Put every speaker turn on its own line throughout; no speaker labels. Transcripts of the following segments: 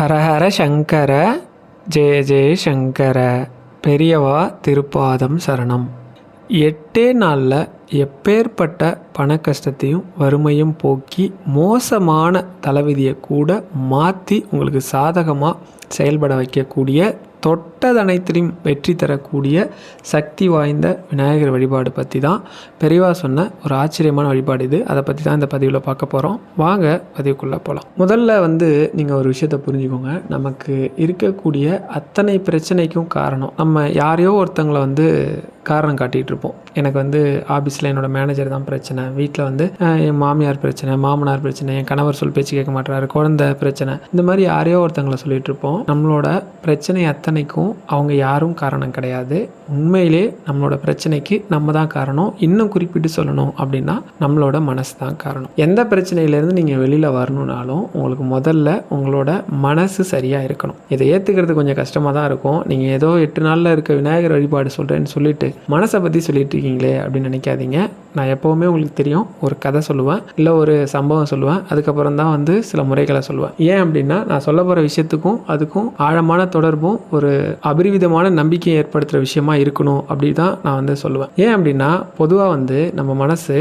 ஹரஹர சங்கர ஜெய ஜெய சங்கர பெரியவா திருப்பாதம் சரணம். எட்டே நாளில் எப்பேற்பட்ட பண கஷ்டத்தையும் வறுமையும் போக்கி மோசமான தலைவிதியை கூட மாற்றி உங்களுக்கு சாதகமாக செயல்பட வைக்கக்கூடிய தொட்டதனைத்திலும் வெற்றி தரக்கூடிய சக்தி வாய்ந்த விநாயகர் வழிபாடு பற்றி தான் பெரியவா சொன்ன ஒரு ஆச்சரியமான வழிபாடு இது. அதை பற்றி தான் இந்த பதிவில் பார்க்க போகிறோம் வாங்க பதிவுக்குள்ளே போகலாம் முதல்ல வந்து நீங்கள் ஒரு விஷயத்தை புரிஞ்சுக்கோங்க. நமக்கு இருக்கக்கூடிய அத்தனை பிரச்சனைக்கும் காரணம். நம்ம யாரையோ ஒருத்தங்களை வந்து காரணம் காட்டிகிட்டு இருப்போம். எனக்கு வந்து ஆஃபீஸில் என்னோடய மேனேஜர் தான் பிரச்சனை. வீட்டில் வந்து என் மாமியார் பிரச்சனை மாமனார் பிரச்சனை என் கணவர் சொல் பேச்சு கேட்க மாட்டாரு குழந்தை பிரச்சனை. இந்த மாதிரி யாரையோ ஒருத்தங்களை சொல்லிகிட்டு இருப்போம். நம்மளோட பிரச்சனை அத்தனைக்கும் அவங்க யாரும் காரணம் கிடையாது. உண்மையிலே நம்மளோட பிரச்சனைக்கு நம்ம தான் காரணம். இன்னும் குறிப்பிட்டு சொல்லணும் அப்படின்னா நம்மளோட மனசு தான் காரணம். எந்த பிரச்சனையிலேருந்து நீங்கள் வெளியில் வரணும்னாலும் உங்களுக்கு முதல்ல உங்களோட மனசு சரியாக இருக்கணும். இதை ஏற்றுக்கிறது கொஞ்சம் கஷ்டமாக தான் இருக்கும். நீங்கள் ஏதோ எட்டு நாளில் இருக்க விநாயகர் வழிபாடு சொல்கிறேன்னு சொல்லிட்டு மனசை பற்றி சொல்லிட்டு இருக்கீங்களே அப்படின்னு நினைக்காதீங்க. நான் எப்போவுமே உங்களுக்கு தெரியும் ஒரு கதை சொல்லுவேன் இல்லை ஒரு சம்பவம் சொல்லுவேன் அதுக்கப்புறம் தான் வந்து சில முறைகளை சொல்லுவேன். ஏன் அப்படின்னா நான் சொல்ல போகிற விஷயத்துக்கும் அதுக்கும் ஆழமான தொடர்பும் ஒரு அபரிவிதமான நம்பிக்கையை ஏற்படுத்துகிற விஷயமா இருக்கணும் அப்படி தான் நான் வந்து சொல்லுவேன். ஏன் அப்படின்னா பொதுவாக வந்து நம்ம மனசு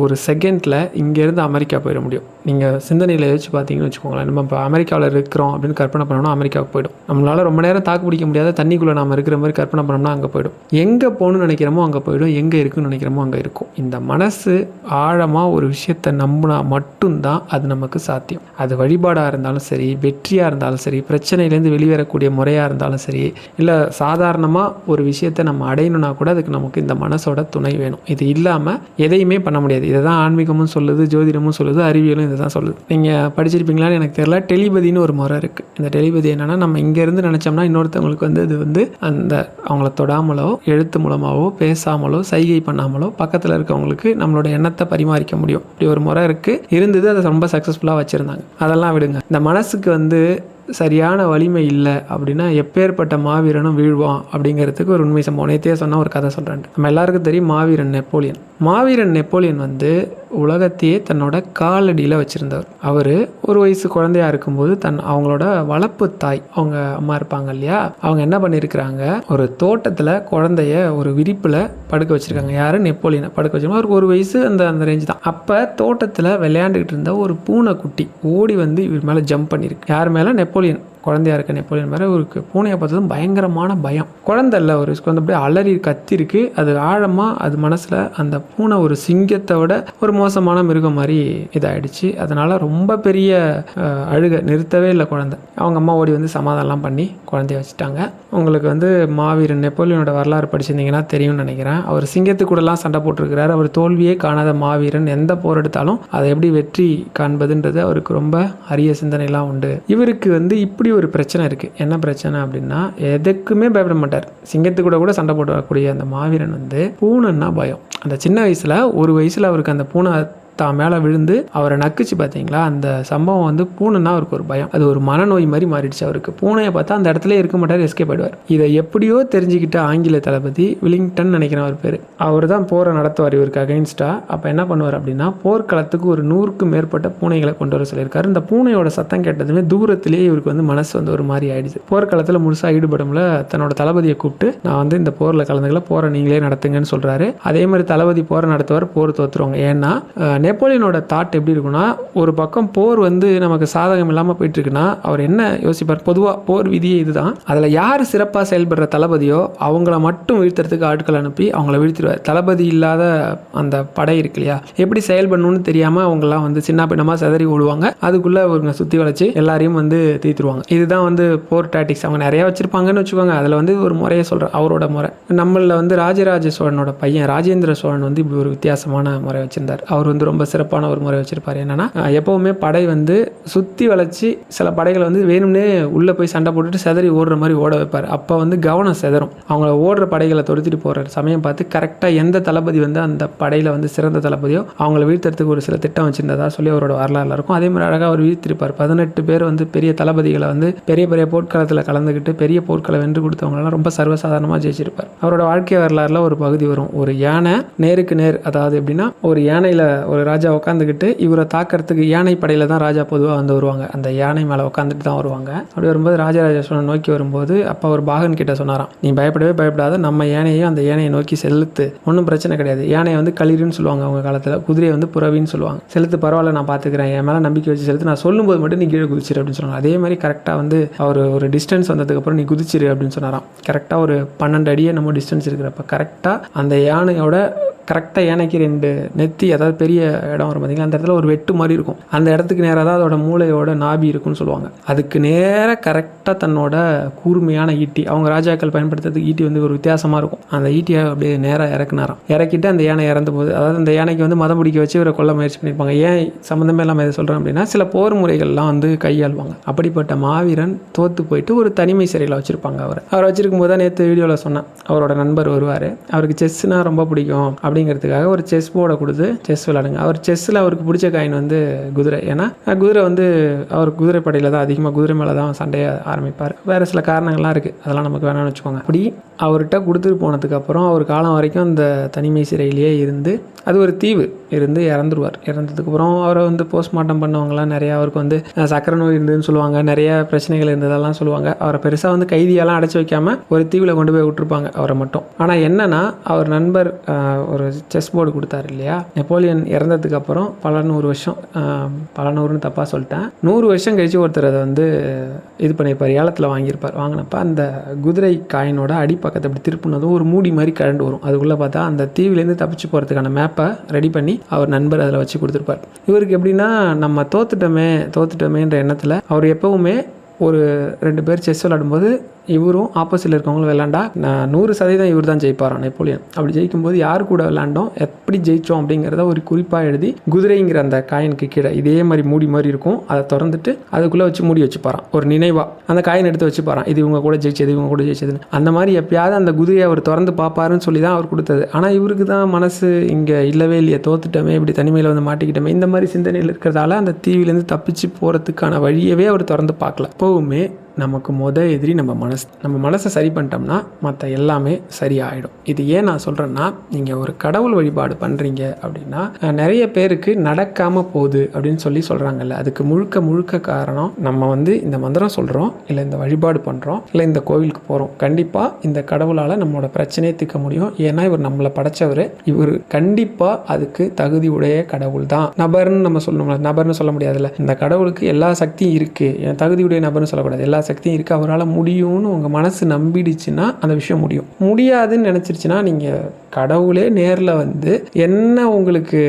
ஒரு செகண்டில் இங்கேருந்து அமெரிக்கா போயிட முடியும். நீங்கள் சிந்தனையில் யோசிச்சு பார்த்தீங்கன்னு வச்சுக்கோங்களேன் நம்ம இப்போ அமெரிக்காவில் இருக்கிறோம் அப்படின்னு கற்பனை பண்ணோம்னா அமெரிக்காவுக்கு போயிடும். நம்மளால் ரொம்ப நேரம் தாக்கு பிடிக்க முடியாத தண்ணிக்குள்ளே நம்ம இருக்கிற மாதிரி கற்பனை பண்ணோம்னா அங்கே போயிடும். எங்கே போகணும்னு நினைக்கிறோமோ அங்கே போயிடும். எங்கே இருக்குன்னு நினைக்கிறோமோ அங்கே இருக்கும். இந்த மனசு ஆழமாக ஒரு விஷயத்தை நம்பினா மட்டும்தான் அது நமக்கு சாத்தியம். அது வழிபாடாக இருந்தாலும் சரி வெற்றியாக இருந்தாலும் சரி பிரச்சனையிலேருந்து வெளிவரக்கூடிய முறையாக இருந்தாலும் சரி இல்லை சாதாரணமாக ஒரு விஷயத்தை நம்ம அடையணும்னா கூட அதுக்கு நமக்கு இந்த மனசோட துணை வேணும். இது இல்லாமல் எதையுமே பண்ண முடியாது. இதை தான் ஆன்மீகமும் சொல்லுது ஜோதிடமும் சொல்லுது அறிவியலும் இதை தான் சொல்லுது. நீங்கள் படிச்சிருப்பீங்களான்னு எனக்கு தெரியல. டெலிபதின்னு ஒரு முறை இருக்குது இந்த டெலிபதி என்னென்னா நம்ம இங்கேருந்து நினச்சோம்னா இன்னொருத்தவங்களுக்கு வந்து இது வந்து அந்த அவங்கள தொடாமலோ எழுத்து மூலமாகவோ பேசாமலோ சைகை பண்ணாமலோ பக்கத்தில் இருக்கவங்களுக்கு நம்மளோட எண்ணத்தை பரிமாறிக்க முடியும். இப்படி ஒரு முறை இருக்குது இருந்தது அதை ரொம்ப சக்ஸஸ்ஃபுல்லாக வச்சுருந்தாங்க. அதெல்லாம் விடுங்க. இந்த மனசுக்கு வந்து சரியான வலிமை இல்லை அப்படின்னா எப்பேற்பட்ட மாவீரனும் வீழ்வான் அப்படிங்கிறதுக்கு ஒரு உண்மை சம்பவம். நேத்தே சொன்ன ஒரு கதை சொல்கிறேன் நம்ம எல்லாருக்கும் தெரியும் மாவீரன் நெப்போலியன். மாவீரன் நெப்போலியன் வந்து உலகத்தையே தன்னோட காலடியில் வச்சுருந்தவர். அவர் ஒரு வயசு குழந்தையா இருக்கும்போது தன் அவங்களோட வளர்ப்பு தாய் அவங்க அம்மா இருப்பாங்க இல்லையா? அவங்க என்ன பண்ணியிருக்கிறாங்க? ஒரு தோட்டத்தில் குழந்தைய ஒரு விரிப்பில் படுக்க வச்சுருக்காங்க. யார்? நெப்போலியனை. படுக்க வச்சிருக்காங்க. அவருக்கு ஒரு வயசு அந்த அந்த ரேஞ்ச் தான். அப்போ தோட்டத்தில் விளையாண்டுக்கிட்டு இருந்த ஒரு பூனைக்குட்டி ஓடி வந்து இவர் மேலே ஜம்ப் பண்ணியிருக்கு. யார் மேலே? நெப்போலியன். குழந்தையா இருக்க நெப்போலியன் மாதிரி ஒரு பூனையை பார்த்ததும் பயங்கரமான பயம். குழந்தை இல்லை ஒரு குழந்தை அப்படியே அலறி கத்திருக்கு. அது ஆழமாக அது மனசில் அந்த பூனை ஒரு சிங்கத்தை விட ஒரு மோசமான மிருகம் மாதிரி இதாயிடுச்சு. அதனால் ரொம்ப பெரிய அழுக அழுகை நிறுத்தவே இல்லை குழந்தை. அவங்க அம்மா ஓடி வந்து சமாதானம்லாம் பண்ணி குழந்தைய வச்சுட்டாங்க. உங்களுக்கு வந்து மாவீரன் நெப்போலியனோட வரலாறு படிச்சிருந்தீங்கன்னா தெரியும்னு நினைக்கிறேன். அவர் சிங்கத்து கூடலாம் சண்டை போட்டிருக்கிறாரு. அவர் தோல்வியே காணாத மாவீரன் எந்த போர் எடுத்தாலும் அதை எப்படி வெற்றி காண்பதுன்றது அவருக்கு ரொம்ப அரிய சிந்தனைலாம் உண்டு. இவருக்கு வந்து இப்படி ஒரு பிரச்சனை இருக்குது என்ன பிரச்சனை அப்படின்னா எதுக்குமே பயப்பட மாட்டார். சிங்கத்து கூட கூட சண்டை போட்டு வரக்கூடிய அந்த மாவீரன் வந்து பூனைன்னா பயம். அந்த சின்ன வயசில் ஒரு வயசில் அவருக்கு அந்த பூனை தான் மேலே விழுந்து அவரை நக்குச்சு பார்த்தீங்களா? அந்த சம்பவம் வந்து பூனைன்னா அவருக்கு ஒரு பயம். அது ஒரு மனநோய் மாதிரி மாறிடுச்சு அவருக்கு. பூனையை பார்த்தா அந்த இடத்துல இருக்க மாட்டார் எஸ்கேப் ஆயிடுவார். இதை எப்படியோ தெரிஞ்சுக்கிட்ட ஆங்கில தளபதி வில்லிங்டன் நினைக்கிறேன் அவர் பேர். அவர் தான் போரை நடத்துவார் இவருக்கு அகைன்ஸ்டா அப்போ என்ன பண்ணுவார் அப்படின்னா போர்க்களத்துக்கு ஒரு நூறுக்கும் மேற்பட்ட பூனைகளை கொண்டு வர சொல்லியிருக்காரு. இந்த பூனையோட சத்தம் கேட்டதுமே தூரத்திலேயே இவருக்கு வந்து மனசு வந்து ஒரு மாதிரி ஆயிடுச்சு. போர்க்களத்தில் முழுசாக ஈடுபடும்ல தன்னோட தளபதியை கூப்பிட்டு நான் வந்து இந்த போரில் கலந்துக்கல போரை நீங்களே நடத்துங்கன்னு சொல்கிறாரு அதே மாதிரி தளபதி போரை நடத்துவார் போர் தோத்துருவாங்க. ஏன்னா நெப்போலியனோட தாட் எப்படி இருக்குன்னா ஒரு பக்கம் போர் வந்து நமக்கு சாதகம் இல்லாமல் போயிட்டு இருக்குன்னா அவர் என்ன யோசிப்பார்? பொதுவாக போர் விதியே இதுதான். அதில் யார் சிறப்பாக செயல்படுற தளபதியோ அவங்கள மட்டும் வீழ்த்துறதுக்கு ஆட்கள் அனுப்பி அவங்கள வீழ்த்திடுவார். தளபதி இல்லாத அந்த படை இருக்கு இல்லையா? எப்படி செயல்படணும்னு தெரியாமல் அவங்கெல்லாம் வந்து சின்ன பின்னமாக சிதறி ஓடுவாங்க. அதுக்குள்ளே அவங்க சுற்றி வளைச்சு எல்லாரையும் வந்து தீர்த்துருவாங்க. இதுதான் வந்து போர் டாக்டிக்ஸ் அவங்க நிறையா வச்சுருப்பாங்கன்னு வச்சுக்கோங்க. அதில் வந்து ஒரு முறையை சொல்கிறேன் அவரோட முறை. நம்மளில் வந்து ராஜராஜ சோழனோட பையன் ராஜேந்திர சோழன் வந்து இப்படி ஒரு வித்தியாசமான முறை வச்சிருந்தார். அவர் வந்து ரொம்ப சிறப்பான ஒரு முறை வச்சிருப்பார். என்னன்னா எப்போவுமே எப்பவுமே படை வந்து சுற்றி வளைச்சி சில படைகளை வந்து வேணும்னே உள்ளே போய் சண்டை போட்டுட்டு செதறி ஓடுற மாதிரி ஓட வைப்பார். அப்போ வந்து கவனம் செதறும். அவங்கள ஓடுற படைகளை தொடுத்துட்டு போகிற சமயம் பார்த்து கரெக்டாக எந்த தளபதி வந்து அந்த படையில் வந்து சிறந்த தளபதியோ அவங்கள வீழ்த்துறதுக்கு ஒரு சில திட்டம் வச்சிருந்ததா சொல்லி அவரோட வரலாறுல இருக்கும். அதே மாதிரி அழகாக அவர் வீழ்த்திருப்பார். பதினெட்டு பேர் வந்து பெரிய தளபதிகளை வந்து பெரிய பெரிய போர்க்களத்தில் கலந்துக்கிட்டு பெரிய போர்க்களை வென்று கொடுத்தவங்களெல்லாம் ரொம்ப சர்வசாதாரணமாக ஜெயிச்சிருப்பார். அவரோட வாழ்க்கை வரலாறுல ஒரு பகுதி வரும். ஒரு யானை நேருக்கு நேர் அதாவது எப்படின்னா ஒரு யானையில் ஒரு ராஜா உட்காந்துக்கிட்டு இவரை தாக்கிறதுக்கு யானை படையில் தான் ராஜா பொதுவாக வந்து வருவாங்க. அந்த யானை மேலே உட்காந்துட்டு தான் வருவாங்க. அப்படி வரும்போது ராஜராஜ சோழன் நோக்கி வரும்போது அப்போ அவர் பாகன் கிட்ட சொன்னாராம். நீ பயப்படவே பயப்படாத. நம்ம யானையும் அந்த யானையை நோக்கி செலுத்து. ஒன்றும் பிரச்சனை கிடையாது. யானையை வந்து களிருன்னு சொல்லுவாங்க அவங்க காலத்தில். குதிரையை வந்து புறவின்னு சொல்லுவாங்க. செலுத்து பரவாயில்ல நான் பார்த்துக்கிறேன் என் மேலே நம்பிக்கை வச்சு செலுத்து. நான் சொல்லும்போது மட்டும் நீ கீழே குதிச்சிரு அப்படின்னு சொன்னாங்க. அதே மாதிரி கரெக்டாக வந்து அவர் ஒரு டிஸ்டன்ஸ் வந்ததுக்கப்புறம் நீ குதிச்சிரு அப்படின்னு சொன்னாராம். கரெக்டாக ஒரு பன்னெண்டு அடியே நம்ம டிஸ்டன்ஸ் இருக்கிறப்ப கரெக்டாக அந்த யானையோட கரெக்டாக யானைக்கு ரெண்டு நெத்தி அதாவது பெரிய இடம் வரும் பார்த்தீங்களா அந்த இடத்துல ஒரு வெட்டு மாதிரி இருக்கும். அந்த இடத்துக்கு நேராக தான் அதோட மூளையோட நாபி இருக்கும்னு சொல்லுவாங்க. அதுக்கு நேராக கரெக்டாக தன்னோட கூர்மையான ஈட்டி அவங்க ராஜாக்கள் பயன்படுத்துறதுக்கு ஈட்டி வந்து ஒரு வித்தியாசமாக இருக்கும். அந்த ஈட்டியை அப்படியே நேராக இறக்குனாராம். இறக்கிட்டு அந்த யானை இறந்து போகுது. அதாவது அந்த யானைக்கு வந்து மதம் பிடிக்க வச்சு இவரை கொல்ல முயற்சி பண்ணியிருப்பாங்க. ஏன் சம்மந்தமே இல்லாமல் இதை சொல்கிறேன் அப்படின்னா சில போர் முறைகள்லாம் வந்து கையாள்வாங்க. அப்படிப்பட்ட மாவீரன் தோத்து போயிட்டு ஒரு தனிமை சிறையில் வச்சுருப்பாங்க அவர். அவர் வச்சிருக்கும் போது தான் நேற்று வீடியோவில் சொன்னேன். அவரோட நண்பர் வருவார். அவருக்கு செஸ்னால் ரொம்ப பிடிக்கும் அப்படிங்கிறதுக்காக ஒரு செஸ் போர்டை கொடுத்து செஸ் விளாடுங்க அவர் செஸ்ஸில் அவருக்கு பிடிச்ச காயின் வந்து குதிரை. ஏன்னா குதிரை வந்து அவர் குதிரை படையில் தான் அதிகமாக குதிரை மேலே தான் சண்டையை ஆரம்பிப்பார். வேறு சில காரணங்கள்லாம் இருக்குது அதெல்லாம் நமக்கு வேணாம்னு வச்சுக்கோங்க. அப்படி அவர்கிட்ட கொடுத்துட்டு போனதுக்கப்புறம் அவர் காலம் வரைக்கும் அந்த தனிமை சிறையிலேயே இருந்து அது ஒரு தீவு இருந்து இறந்துருவார். இறந்ததுக்கப்புறம் அவரை வந்து போஸ்ட்மார்ட்டம் பண்ணவங்கலாம். நிறையா அவருக்கு வந்து சக்கரை நோய் இருந்ததுன்னு சொல்லுவாங்க. நிறைய பிரச்சனைகள் இருந்ததெல்லாம் சொல்லுவாங்க. அவரை பெருசாக வந்து கைதியெல்லாம் அடைச்சி வைக்காம ஒரு தீவில் கொண்டு போய் விட்டுருப்பாங்க அவரை மட்டும். ஆனால் என்னென்னா அவர் நண்பர் ஒரு செஸ் போர்டு கொடுத்தாரு இல்லையா? நெப்போலியன் இறந்த அப்புறம் பல நூறு வருஷம் பல நூறுன்னு தப்பாக சொல்லிட்டேன். நூறு வருஷம் கழிச்சு ஒருத்தர் அதை வந்து இது பண்ணியிருப்பார் ஏலத்தில் வாங்கியிருப்பார். வாங்கினப்ப அந்த குதிரை காயினோட அடிப்பக்கத்தை அப்படி திருப்பினதும் ஒரு மூடி மாதிரி கரண்டு வரும். அதுக்குள்ளே பார்த்தா அந்த தீவிலேருந்து தப்பிச்சு போகிறதுக்கான மேப்பை ரெடி பண்ணி அவர் நண்பர் அதில் வச்சு கொடுத்துருப்பார். இவருக்கு எப்படின்னா நம்ம தோத்துட்டோமே தோத்துட்டோமேன்ற எண்ணத்தில் அவர் எப்போவுமே ஒரு ரெண்டு பேர் செஸ் விளாடும்போது இவரும் ஆப்போசிட்டில் இருக்கவங்களும் விளாண்டா நான் நூறு சதவீதம் இவர் தான் ஜெயிப்பாராம் நெப்போலியன்? அப்படி ஜெயிக்கும்போது யார் கூட விளாண்டோம் எப்படி ஜெயித்தோம் அப்படிங்கிறத ஒரு குறிப்பாக எழுதி குதிரைங்கிற அந்த காயினுக்கு கீழே இதே மாதிரி மூடி மாதிரி இருக்கும். அதை திறந்துட்டு அதுக்குள்ளே வச்சு மூடி வச்சுப்பாராம். ஒரு நினைவாக அந்த காயின் எடுத்து வச்சுப்பாராம். இது இவங்க கூட ஜெயிச்சது இவங்க கூட ஜெயிச்சதுன்னு. அந்த மாதிரி எப்பயாவது அந்த குதிரையை அவர் திறந்து பார்ப்பாருன்னு சொல்லி தான் அவர் கொடுத்தது. ஆனால் இவருக்கு தான் மனசு இங்கே இல்லவே இல்லையே. தோத்துட்டோமே இப்படி தனிமையில் வந்து மாட்டிக்கிட்டோமே. இந்த மாதிரி சிந்தனையில் இருக்கிறதால அந்த தீவிலேருந்து தப்பிச்சு போகிறதுக்கான வழியவே அவர் திறந்து பார்க்கல. எப்போவுமே நமக்கு முத எதிரி நம்ம மனசு நம்ம மனசை சரி பண்ணிட்டோம்னா மற்ற எல்லாமே சரியாயிடும். இது ஏன் நான் சொல்கிறேன்னா நீங்கள் ஒரு கடவுள் வழிபாடு பண்ணுறீங்க அப்படின்னா நிறைய பேருக்கு நடக்காமல் போகுது அப்படின்னு சொல்லி சொல்கிறாங்கல்ல அதுக்கு முழுக்க முழுக்க காரணம் நம்ம வந்து இந்த மந்திரம் சொல்கிறோம் இல்லை இந்த வழிபாடு பண்ணுறோம் இல்லை இந்த கோவிலுக்கு போகிறோம் கண்டிப்பாக இந்த கடவுளால் நம்மளோட பிரச்சனையை தீர்க்க முடியும். ஏன்னா இவர் நம்மளை படைச்சவர். இவர் கண்டிப்பாக அதுக்கு தகுதி உடைய கடவுள் தான். நபர்னு நம்ம சொல்லணும்ல நபர்னு சொல்ல முடியாதுல்ல. இந்த கடவுளுக்கு எல்லா சக்தியும் இருக்குது என் தகுதியுடைய நபர்னு சொல்லக்கூடாது. எல்லா சக்தியும் இருக்குது அவரால் முடியும்னு உங்கள் மனசு நம்பிடுச்சுன்னா அந்த விஷயம் முடியும். முடியாதுன்னு நினச்சிருச்சுன்னா நீங்கள் கடவுளே நேரில் வந்து என்ன உங்களுக்கு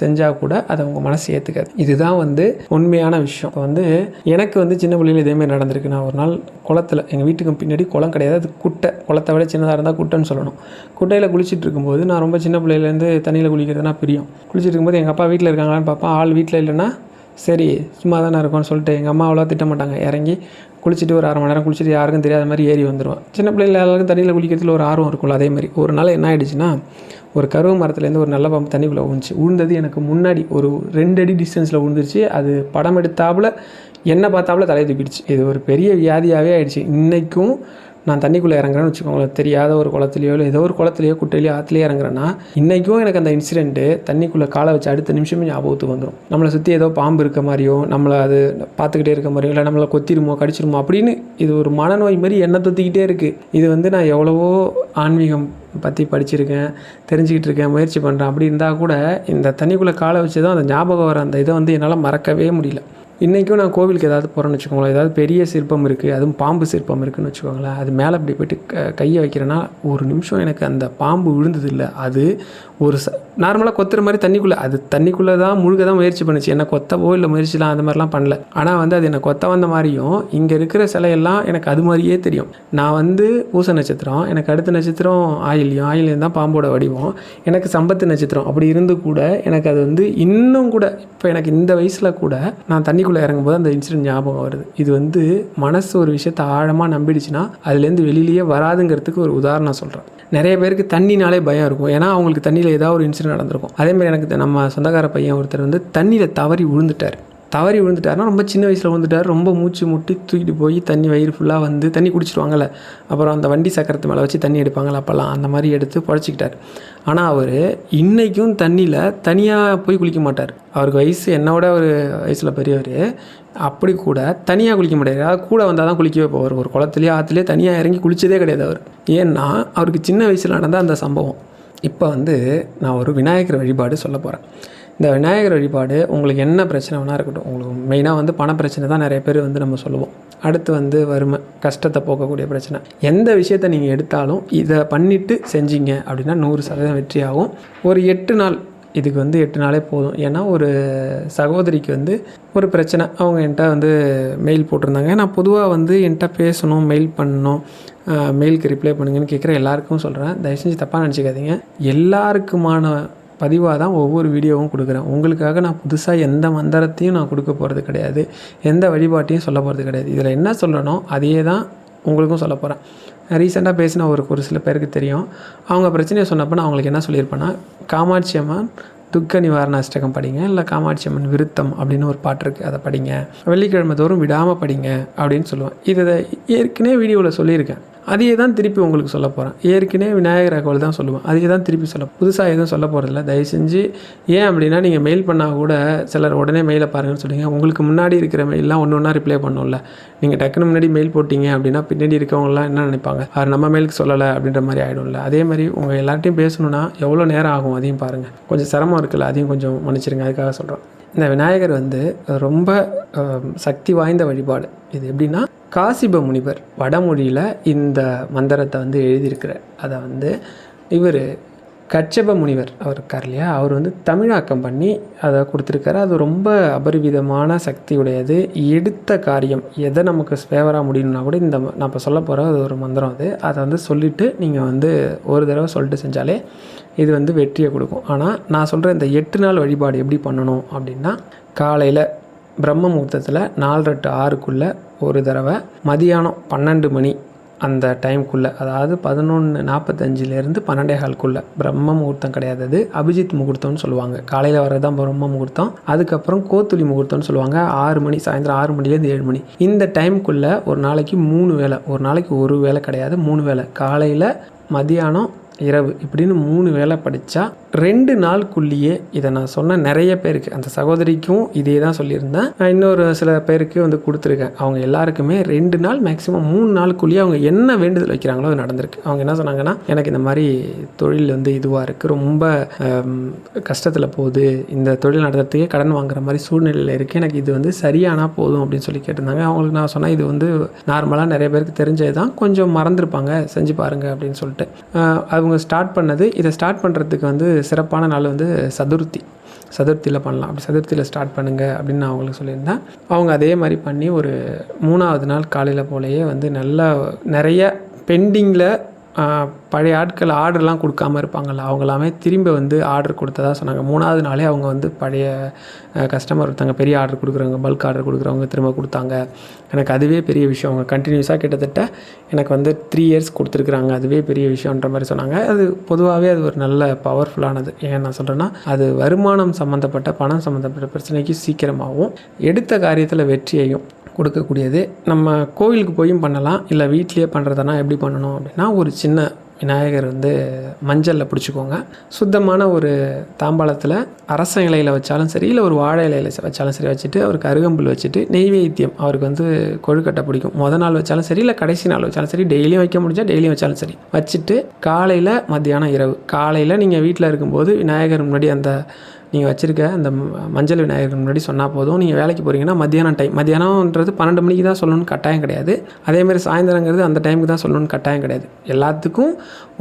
செஞ்சால் கூட அதை உங்கள் மனசு ஏற்றுக்காது இதுதான் வந்து உண்மையான விஷயம். இப்போ வந்து எனக்கு வந்து சின்ன பிள்ளையில் இதேமாதிரி நடந்திருக்கு. நான் ஒரு நாள் குளத்தில் எங்கள் வீட்டுக்கு பின்னாடி குளம் கிடையாது. அது குட்டை. குளத்தை விட சின்னதாக இருந்தால் குட்டைன்னு சொல்லணும். குட்டையில் குளிச்சுட்டு இருக்கும்போது நான் ரொம்ப சின்ன பிள்ளையிலேருந்து தண்ணியில் குளிக்கிறதுனா பிரியம். குளிச்சுட்டு இருக்கும்போது எங்கள் அப்பா வீட்டில் இருக்காங்களான்னு பார்ப்பேன். ஆள் வீட்டில் இல்லைன்னா சரி சும்மா தானே இருக்கும்னு சொல்லிட்டு எங்கள் அம்மா அவ்வளோ திட்ட மாட்டாங்க. இறங்கி குளிச்சுட்டு ஒரு அரை மணி நேரம் குளிச்சுட்டு யாருக்கும் தெரியாத மாதிரி ஏறி வந்துடுவேன் சின்ன பிள்ளைங்கள எல்லாருக்கும் தண்ணியில் குளிக்கிறதுல ஒரு ஆர்வம் இருக்கும்ல அதே மாதிரி. ஒரு நாள் என்ன ஆகிடுச்சுன்னா ஒரு கருவு மரத்துலேருந்து ஒரு நல்ல பம்பு தண்ணிக்குள்ளே விழுந்துச்சு விழுந்தது எனக்கு முன்னாடி ஒரு ரெண்டு அடி டிஸ்டன்ஸில் விழுந்துருச்சு அது படம் எடுத்தாப்புல என்ன பார்த்தாப்புல தலையை தூக்கிடுச்சு. இது ஒரு பெரிய வியாதியாகவே ஆயிடுச்சு. இன்றைக்கும் நான் தண்ணிக்குள்ளே இறங்குறேன்னு வச்சுக்கோங்களேன். தெரியாத ஒரு குளத்துலையோ இல்லை ஏதோ ஒரு குளத்துலையோ குட்டையிலையோ ஆற்றுலையோ இறங்குறேன்னா இன்றைக்கும் எனக்கு அந்த இன்சிடென்ட்டு தண்ணிக்குள்ளே காலை வச்சு அடுத்த நிமிஷமே ஞாபகத்துக்கு வந்துடும் நம்மளை சுற்றி ஏதோ பாம்பு இருக்க மாதிரியோ நம்மளை அது பார்த்துக்கிட்டே இருக்க மாதிரியோ இல்லை நம்மளை கொத்திருமோ கடிச்சிருமோ அப்படின்னு இது ஒரு மனநோய் மாதிரி என்ன தொத்திக்கிட்டே இருக்குது இது வந்து நான் எவ்வளவோ ஆன்மீகம் பற்றி படிச்சிருக்கேன் தெரிஞ்சுக்கிட்டு இருக்கேன் முயற்சி பண்ணுறேன் அப்படி இருந்தால் கூட இந்த தண்ணிக்குள்ளே காலை வச்சு தான் அந்த ஞாபகம் வர அந்த இதை வந்து என்னால் மறக்கவே முடியல. இன்றைக்கும் நான் கோவிலுக்கு ஏதாவது போகிறேன்னு வச்சுக்கோங்களேன். ஏதாவது பெரிய சிற்பம் இருக்குது அதுவும் பாம்பு சிற்பம் இருக்குதுன்னு வச்சுக்கோங்களேன். அது மேலே அப்படி போயிட்டு க கையை வைக்கிறேன்னா ஒரு நிமிஷம் எனக்கு அந்த பாம்பு விழுந்தது இல்லை அது ஒரு ச நார்மலாக கொத்துற மாதிரி தண்ணிக்குள்ளே அது தண்ணிக்குள்ளே தான் முழுக தான் முயற்சி பண்ணுச்சு. என்ன கொத்தவோ இல்லை முயற்சிலாம் அந்த மாதிரிலாம் பண்ணல. ஆனால் வந்து அது என்னை கொத்த வந்த மாதிரியும் இங்கே இருக்கிற சிலையெல்லாம் எனக்கு அது மாதிரியே தெரியும். நான் வந்து பூச நட்சத்திரம் எனக்கு அடுத்த நட்சத்திரம் ஆயில்யம் ஆயில்யம் தான் பாம்போட வடிவம். எனக்கு சம்பத்து நட்சத்திரம் அப்படி இருந்து கூட எனக்கு அது வந்து இன்னும் கூட இப்போ எனக்கு இந்த வயசில் கூட நான் தண்ணிக்குள்ளே இறங்கும்போது அந்த இன்சிடென்ட் ஞாபகம் வருது. இது வந்து மனசு ஒரு விஷயத்தை ஆழமாக நம்பிடுச்சுன்னா அதுலேருந்து வெளியிலேயே வராதுங்கிறதுக்கு ஒரு உதாரணம் சொல்கிறேன் நிறைய பேருக்கு தண்ணினாலே பயம் இருக்கும். ஏன்னா அவங்களுக்கு தண்ணியில் ஏதாவது ஒரு இன்சிடென்ட் நடந்திருக்கும். அதேமாதிரி எனக்கு நம்ம சொந்தக்கார பையன் ஒருத்தர் வந்து தண்ணியில் தவறி விழுந்துட்டார். தவறி விழுந்துட்டாருன்னா ரொம்ப சின்ன வயசில் விழுந்துட்டார். ரொம்ப மூச்சு முட்டி தூக்கிட்டு போய் தண்ணி வயிறு ஃபுல்லாக வந்து தண்ணி குடிச்சிருவாங்கள்ல அப்புறம் அந்த வண்டி சக்கரத்து மேலே வச்சு தண்ணி எடுப்பாங்கள அப்போல்லாம். அந்த மாதிரி எடுத்து பழச்சிக்கிட்டார் ஆனால் அவர் இன்றைக்கும் தண்ணியில் தனியாக போய் குளிக்க மாட்டார். அவருக்கு வயசு என்னோட ஒரு வயசில் பெரியவர். அப்படி கூட தனியாக குளிக்க மாட்டார் அதாவது கூட வந்தால் தான் குளிக்கவே போவார். ஒரு குளத்துலேயே ஆற்றுலேயே தனியாக இறங்கி குளிச்சதே கிடையாது அவர். ஏன்னா அவருக்கு சின்ன வயசில் நடந்த அந்த சம்பவம். இப்போ வந்து நான் ஒரு விநாயகர் வழிபாடு சொல்ல போகிறேன் இந்த விநாயகர் வழிபாடு உங்களுக்கு என்ன பிரச்சனை வேணால் இருக்கட்டும் உங்களுக்கு மெயினாக வந்து பண பிரச்சனை தான் நிறைய பேர் வந்து நம்ம சொல்லுவோம். அடுத்து வந்து வறுமை கஷ்டத்தை போக்கக்கூடிய பிரச்சனை. எந்த விஷயத்தை நீங்கள் எடுத்தாலும் இதை பண்ணிவிட்டு செஞ்சீங்க அப்படின்னா நூறு சதவீதம் வெற்றியாகும் ஒரு எட்டு நாள் இதுக்கு வந்து எட்டு நாளே போதும். ஏன்னா ஒரு சகோதரிக்கு வந்து ஒரு பிரச்சனை. அவங்க என்கிட்ட வந்து மெயில் போட்டிருந்தாங்க. நான் பொதுவாக வந்து என்கிட்ட பேசணும் மெயில் பண்ணணும் மெயிலுக்கு ரிப்ளை பண்ணுங்கன்னு கேட்குற எல்லாருக்கும் சொல்கிறேன் தயவு செஞ்சு தப்பாக நினச்சிக்காதீங்க. எல்லாருக்குமான பதிவாக தான் ஒவ்வொரு வீடியோவும் கொடுக்குறேன். உங்களுக்காக நான் புதுசாக எந்த மந்திரத்தையும் நான் கொடுக்க போகிறது கிடையாது. எந்த வழிபாட்டையும் சொல்ல போகிறது கிடையாது. இதில் என்ன சொல்லணும் அதையே தான் உங்களுக்கும் சொல்ல போகிறேன் ரீசெண்டாக பேசின ஒரு ஒரு சில பேருக்கு தெரியும். அவங்க பிரச்சனையை சொன்னப்போ நான் அவங்களுக்கு என்ன சொல்லியிருப்பேன்னா காமாட்சி அம்மன் துக்க நிவாரண அஷ்டகம் படிங்க இல்லை காமாட்சி அம்மன் விருத்தம் அப்படின்னு ஒரு பாட்டு இருக்குது அதை படிங்க. வெள்ளிக்கிழமை தோறும் விடாமல் படிங்க அப்படின்னு சொல்லுவேன். இதை ஏற்கனவே வீடியோவில் சொல்லியிருக்கேன். அதையே தான் திருப்பி உங்களுக்கு சொல்ல போகிறேன் ஏற்கனவே விநாயகர் அகவல் தான் சொல்லுவேன் அதையே தான் திருப்பி சொல்ல புதுசாக எதுவும் சொல்ல போகிறதில்ல தயவு செஞ்சு ஏன் அப்படின்னா நீங்கள் மெயில் பண்ணால் கூட சிலர் உடனே மெயிலை பாருங்கன்னு சொல்லுங்க உங்களுக்கு முன்னாடி இருக்கிற மெயிலெலாம் ஒன்று ஒன்றா ரிப்ளை பண்ணும்ல. நீங்கள் டக்குன்னு முன்னாடி மெயில் போட்டிங்க அப்படின்னா பின்னாடி இருக்கவங்களாம் என்ன நினைப்பாங்க? அவர் நம்ம மெயிலுக்கு சொல்லலை அப்படின்ற மாதிரி ஆகிடும்ல அதே மாதிரி உங்கள் எல்லார்ட்டையும் பேசணுன்னா எவ்வளோ நேரம் ஆகும் அதையும் பாருங்கள் கொஞ்சம் சிரமம் இருக்குல்ல. அதையும் கொஞ்சம் மன்னிச்சிருங்க. அதுக்காக சொல்கிறோம் இந்த விநாயகர் வந்து ரொம்ப சக்தி வாய்ந்த வழிபாடு. இது எப்படின்னா காசிப முனிவர் வடமொழியில் இந்த மந்திரத்தை வந்து எழுதியிருக்கிறார். அதை வந்து இவர் கச்சப முனிவர் அவர் இருக்கார் இல்லையா? அவர் வந்து தமிழாக்கம் பண்ணி அதை கொடுத்துருக்காரு. அது ரொம்ப அபரிவிதமான சக்தியுடையது. எடுத்த காரியம் எதை நமக்கு ஃபேவராக முடியணும்னா கூட இந்த நான் இப்போ சொல்ல போகிற அது ஒரு மந்திரம் அது. அதை வந்து சொல்லிவிட்டு நீங்கள் வந்து ஒரு தடவை சொல்லிட்டு செஞ்சாலே இது வந்து வெற்றியை கொடுக்கும். ஆனால் நான் சொல்கிற இந்த எட்டு நாள் வழிபாடு எப்படி பண்ணணும் அப்படின்னா காலையில் பிரம்ம முகூர்த்தத்தில் நாலரை டு ஆறுக்குள்ளே ஒரு தடவை மதியானம் பன்னெண்டு மணி அந்த டைம்குள்ளே அதாவது பதினொன்று நாற்பத்தஞ்சிலேருந்து பன்னெண்டே ஹால்குள்ளே பிரம்ம முகூர்த்தம் கிடையாது அது. அபிஜித் முகூர்த்தம்னு சொல்லுவாங்க. காலையில் வர்றது தான் பிரம்ம முகூர்த்தம் அதுக்கப்புறம் கோத்துளி முகூர்த்தம்னு சொல்லுவாங்க. ஆறு மணி சாயந்தரம் ஆறு மணிலேருந்து ஏழு மணி. இந்த டைம்குள்ளே ஒரு நாளைக்கு மூணு வேளை ஒரு நாளைக்கு ஒரு வேளை கிடையாது மூணு வேளை. காலையில் மதியானம் இரவு இப்படின்னு மூணு வேளை படித்தா ரெண்டு நாளுக்குள்ளேயே இதை நான் சொன்ன நிறைய பேருக்கு அந்த சகோதரிக்கும் இதே தான் சொல்லியிருந்தேன். நான் இன்னொரு சில பேருக்கு வந்து கொடுத்துருக்கேன். அவங்க எல்லாருக்குமே ரெண்டு நாள் மேக்ஸிமம் மூணு நாளுக்குள்ளேயே அவங்க என்ன வேண்டுதல் வைக்கிறாங்களோ அது நடந்திருக்கு. அவங்க என்ன சொன்னாங்கன்னா எனக்கு இந்த மாதிரி தொழில் வந்து இதுவாக இருக்குது ரொம்ப கஷ்டத்தில் போகுது. இந்த தொழில் நடத்துறதுக்கே கடன் வாங்குற மாதிரி சூழ்நிலையில் இருக்குது எனக்கு இது வந்து சரியானா போதும் அப்படின்னு சொல்லி கேட்டிருந்தாங்க. அவங்களுக்கு நான் சொன்னேன் இது வந்து நார்மலாக நிறைய பேருக்கு தெரிஞ்சது தான். கொஞ்சம் மறந்துருப்பாங்க செஞ்சு பாருங்கள் அப்படின்னு சொல்லிட்டு. அவங்க ஸ்டார்ட் பண்ணது இதை ஸ்டார்ட் பண்ணுறதுக்கு வந்து சிறப்பான நாள் வந்து சதுர்த்தி. சதுர்த்தியில் பண்ணலாம். அப்படி சதுர்த்தியில் ஸ்டார்ட் பண்ணுங்க அப்படின்னு நான் அவங்களுக்கு சொல்லியிருந்தேன். அவங்க அதே மாதிரி பண்ணி ஒரு மூணாவது நாள் காலையில் போலேயே வந்து நல்லா நிறைய பெண்டிங்கில் பழைய ஆட்கள் ஆர்டர்லாம் கொடுக்காம இருப்பாங்கள்ல அவங்களாமே திரும்ப வந்து ஆர்டர் கொடுத்ததா சொன்னாங்க. மூணாவது நாளே அவங்க வந்து பழைய கஸ்டமர் ஒருத்தங்க பெரிய ஆர்டர் கொடுக்குறவங்க பல்க் ஆர்டர் கொடுக்குறவங்க திரும்ப கொடுத்தாங்க. எனக்கு அதுவே பெரிய விஷயம். அவங்க கண்டினியூஸாக கிட்டத்தட்ட எனக்கு வந்து த்ரீ இயர்ஸ் கொடுத்துருக்குறாங்க. அதுவே பெரிய விஷயன்ற மாதிரி சொன்னாங்க. அது பொதுவாகவே அது ஒரு நல்ல பவர்ஃபுல்லானது ஏன் நான் சொல்கிறேன்னா அது வருமானம் சம்மந்தப்பட்ட பணம் சம்மந்தப்பட்ட பிரச்சனைக்கு சீக்கிரமாகவும் எடுத்த காரியத்தில் வெற்றியையும் கொடுக்கக்கூடியது. நம்ம கோவிலுக்கு போயும் பண்ணலாம். இல்லை வீட்லேயே பண்ணுறதுனா எப்படி பண்ணணும் அப்படின்னா ஒரு சின்ன விநாயகர் வந்து மஞ்சளில் பிடிச்சிக்கோங்க. சுத்தமான ஒரு தாம்பாளத்தில் அரச இலையில் வச்சாலும் சரி இல்லை ஒரு வாழை இலையில் வச்சாலும் சரி வச்சுட்டு அவருக்கு அருகம்புல் வச்சுட்டு நெய்வேத்தியம் அவருக்கு வந்து கொழுக்கட்டை பிடிக்கும். மொதல் நாள் வச்சாலும் சரி இல்லை கடைசி நாள் வச்சாலும் சரி டெய்லியும் வைக்க முடிஞ்சால் டெய்லியும் வச்சாலும் சரி. வச்சுட்டு காலையில் மத்தியானம் இரவு. காலையில் நீங்கள் வீட்டில் இருக்கும்போது விநாயகர் முன்னாடி அந்த நீங்கள் வச்சுருக்க அந்த மஞ்சள் விநாயகர் முன்னாடி சொன்னால் போதும். நீங்கள் வேலைக்கு போகிறீங்கன்னா மத்தியானம் டைம் மத்தியானம்ன்றது பன்னெண்டு மணிக்கு தான் சொல்லணும்னு கட்டாயம் கிடையாது. அதேமாதிரி சாயந்தரங்கிறது அந்த டைமுக்கு தான் சொல்லணும்னு கட்டாயம் கிடையாது. எல்லாத்துக்கும்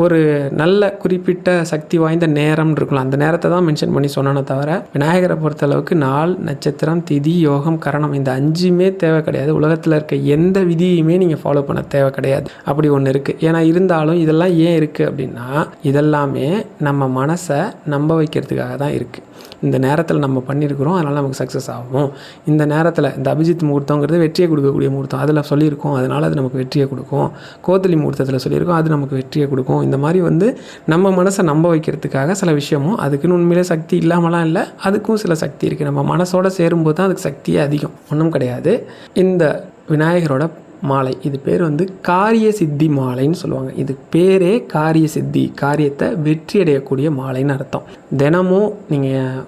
ஒரு நல்ல குறிப்பிட்ட சக்தி வாய்ந்த நேரம்னு இருக்கலாம் அந்த நேரத்தை தான் மென்ஷன் பண்ணி சொன்னோன்னே தவிர விநாயகரை பொறுத்தளவுக்கு நாள் நட்சத்திரம் திதி யோகம் கரணம் இந்த அஞ்சுமே தேவை கிடையாது. உலகத்தில் இருக்க எந்த விதியுமே நீங்கள் ஃபாலோ பண்ண தேவை கிடையாது. அப்படி ஒன்று இருக்குது ஏன்னா இருந்தாலும் இதெல்லாம் ஏன் இருக்குது அப்படின்னா இதெல்லாமே நம்ம மனசை நம்ப வைக்கிறதுக்காக தான் இருக்குது இந்த நேரத்தில் நம்ம பண்ணியிருக்கிறோம் அதனால் நமக்கு சக்ஸஸ் ஆகும். இந்த நேரத்தில் இந்த அபிஜித் முகூர்த்தங்கிறது வெற்றியை கொடுக்கக்கூடிய முகூர்த்தம். அதில் சொல்லியிருக்கோம் அதனால் அது நமக்கு வெற்றியை கொடுக்கும். கோத்தலி முகூர்த்தத்தில் சொல்லியிருக்கோம் அது நமக்கு வெற்றியை கொடுக்கும். இந்த மாதிரி வந்து நம்ம மனசை நம்ப வைக்கிறதுக்காக சில விஷயமும் அதுக்குன்னு உண்மையிலே சக்தி இல்லாமலாம் இல்லை அதுக்கும் சில சக்தி இருக்குது நம்ம மனசோட சேரும்போது தான் அதுக்கு சக்தியே அதிகம். ஒன்றும் கிடையாது. இந்த விநாயகரோட மாலை. இது பேர் வந்து காரிய சித்தி மாலைன்னு சொல்லுவாங்க. இது பேரே காரிய சித்தி காரியத்தை வெற்றி அடையக்கூடிய மாலைன்னு அர்த்தம். தினமும் நீங்கள்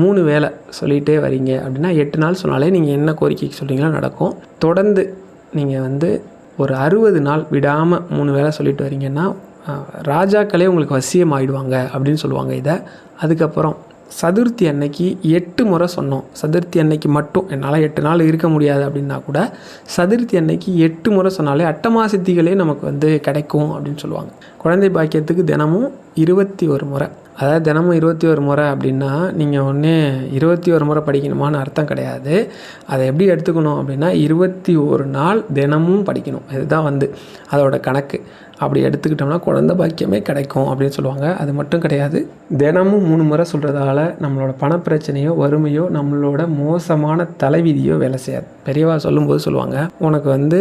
மூணு வேளை சொல்லிகிட்டே வரீங்க அப்படின்னா எட்டு நாள் சொன்னாலே நீங்கள் என்ன கோரிக்கைக்கு சொல்கிறீங்களோ நடக்கும். தொடர்ந்து நீங்கள் வந்து ஒரு அறுபது நாள் விடாமல் மூணு வேளை சொல்லிட்டு வரீங்கன்னா ராஜாக்களே உங்களுக்கு வசியம் ஆகிடுவாங்க அப்படின்னு சொல்லுவாங்க இதை. அதுக்கப்புறம் சதுர்த்தி அன்னைக்கு எட்டு முறை சொன்னோம். சதுர்த்தி அன்னைக்கு மட்டும் என்னால் எட்டு நாள் இருக்க முடியாது அப்படின்னா கூட சதுர்த்தி அன்னைக்கு எட்டு முறை சொன்னாலே அட்டமா சித்திகளே நமக்கு வந்து கிடைக்கும் அப்படின்னு சொல்லுவாங்க. குழந்தை பாக்கியத்துக்கு தினமும் இருபத்தி ஒரு முறை. அதாவது தினமும் இருபத்தி ஒரு முறை அப்படின்னா நீங்கள் ஒன்று இருபத்தி ஒரு முறை படிக்கணுமான்னு அர்த்தம் கிடையாது. அதை எப்படி எடுத்துக்கணும் அப்படின்னா இருபத்தி ஒரு நாள் தினமும் படிக்கணும். இதுதான் வந்து அதோட கணக்கு. அப்படி எடுத்துக்கிட்டோம்னா குழந்தை பாக்கியமே கிடைக்கும் அப்படின்னு சொல்லுவாங்க. அது மட்டும் கிடையாது. தினமும் மூணு முறை சொல்கிறதால நம்மளோட பணப்பிரச்சனையோ வறுமையோ நம்மளோட மோசமான தலைவிதியோ வேலை செய்யாது. பெரியவா சொல்லும்போது சொல்லுவாங்க உனக்கு வந்து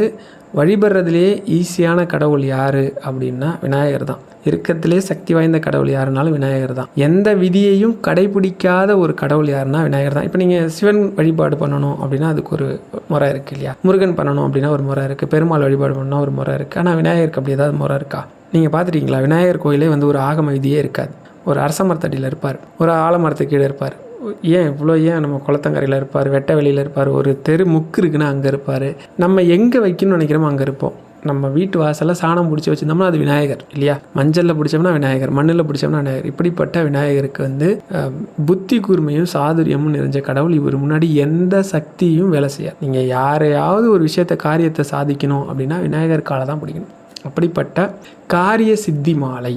வழிபடுறதுலேயே ஈஸியான கடவுள் யார் அப்படின்னா விநாயகர் தான். இருக்கிறதுலே சக்தி வாய்ந்த கடவுள் யாருனாலும் விநாயகர் தான். எந்த விதியையும் கடைபிடிக்காத ஒரு கடவுள் யாருன்னா விநாயகர் தான். இப்போ நீங்கள் சிவன் வழிபாடு பண்ணணும் அப்படின்னா அதுக்கு ஒரு முறை இருக்குது இல்லையா? முருகன் பண்ணணும் அப்படின்னா ஒரு முறை இருக்குது பெருமாள் வழிபாடு பண்ணால் ஒரு முறை இருக்குது ஆனால் விநாயகருக்கு அப்படி ஏதாவது முறை இருக்கா? நீங்கள் பார்த்துட்டீங்களா? விநாயகர் கோயிலே வந்து ஒரு ஆகம விதியே இருக்காது. ஒரு அரச மரத்தடியில் இருப்பார். ஒரு ஆலமரத்துக்கு கீழே இருப்பார். ஏன் இவ்வளோ ஏன் நம்ம குளத்தங்கரையில் இருப்பார் வெட்ட வெளியில் இருப்பார்? ஒரு தெரு முக்கு இருக்குன்னா அங்கே இருப்பார். நம்ம எங்கே வைக்கணும்னு நினைக்கிறோமோ அங்கே இருப்போம். நம்ம வீட்டு வாசலில் சாணம் பிடிச்சி வச்சுருந்தோம்னா அது விநாயகர் இல்லையா? மஞ்சளில் பிடிச்சோம்னா விநாயகர் மண்ணில் பிடிச்சோம்னா விநாயகர். இப்படிப்பட்ட விநாயகருக்கு வந்து புத்தி கூர்மையும் சாதுரியமும் நிறைஞ்ச கடவுள் இவர் முன்னாடி எந்த சக்தியும் வேலை செய்யாது. நீங்கள் யாரையாவது ஒரு விஷயத்தை காரியத்தை சாதிக்கணும் அப்படின்னா விநாயகர் காலை தான் பிடிக்கணும். அப்படிப்பட்ட காரிய சித்தி மாலை.